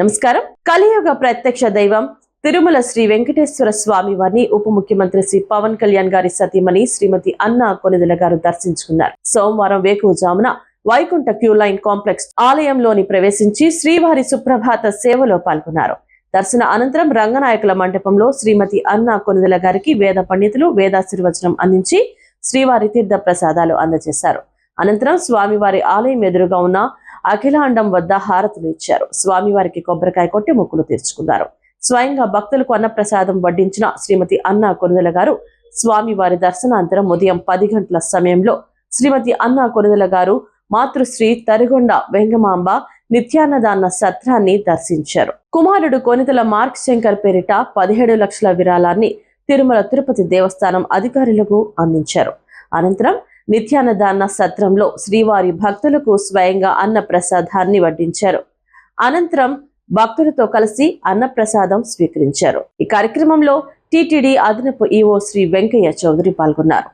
నమస్కారం. కలియుగ ప్రత్యక్ష దైవం తిరుమల శ్రీ వెంకటేశ్వర స్వామి వారిని ఉప ముఖ్యమంత్రి శ్రీ పవన్ కళ్యాణ్ గారి సతీమణి శ్రీమతి అన్నా కొనిదెల గారు దర్శించుకున్నారు. సోమవారం వేకువజామున వైకుంఠ క్యూ లైన్ కాంప్లెక్స్ ఆలయంలోని ప్రవేశించి శ్రీవారి సుప్రభాత సేవలో పాల్గొన్నారు. దర్శన అనంతరం రంగనాయకుల మండపంలో శ్రీమతి అన్నా కొనిదెల గారికి వేద పండితులు వేదాశీర్వచనం అందించి శ్రీవారి తీర్థ ప్రసాదాలు అందజేశారు. అనంతరం స్వామివారి ఆలయం ఎదురుగా ఉన్న అఖిలాండం వద్ద హారతులు ఇచ్చారు. స్వామివారికి కొబ్బరికాయ కొట్టి మొక్కులు తీర్చుకున్నారు. స్వయంగా భక్తులకు అన్నప్రసాదం వడ్డించిన శ్రీమతి అన్నా కొనుదల గారు స్వామివారి దర్శనాంతరం ఉదయం పది గంటల సమయంలో శ్రీమతి అన్నా కొనుదల గారు మాతృశ్రీ తరిగొండ వెంగమాంబ నిత్యాన్నదాన సత్రాన్ని దర్శించారు. కుమారుడు కొనితల మార్క్ శంకర్ పేరిట పదిహేడు లక్షల విరాళాన్ని తిరుమల తిరుపతి దేవస్థానం అధికారులకు అందించారు. అనంతరం నిత్యాన్నదాన సత్రంలో శ్రీవారి భక్తులకు స్వయంగా అన్న ప్రసాదాన్ని వడ్డించారు. అనంతరం భక్తులతో కలిసి అన్నప్రసాదం స్వీకరించారు. ఈ కార్యక్రమంలో టిటిడి అదనపు ఈవో శ్రీ వెంకయ్య చౌదరి పాల్గొన్నారు.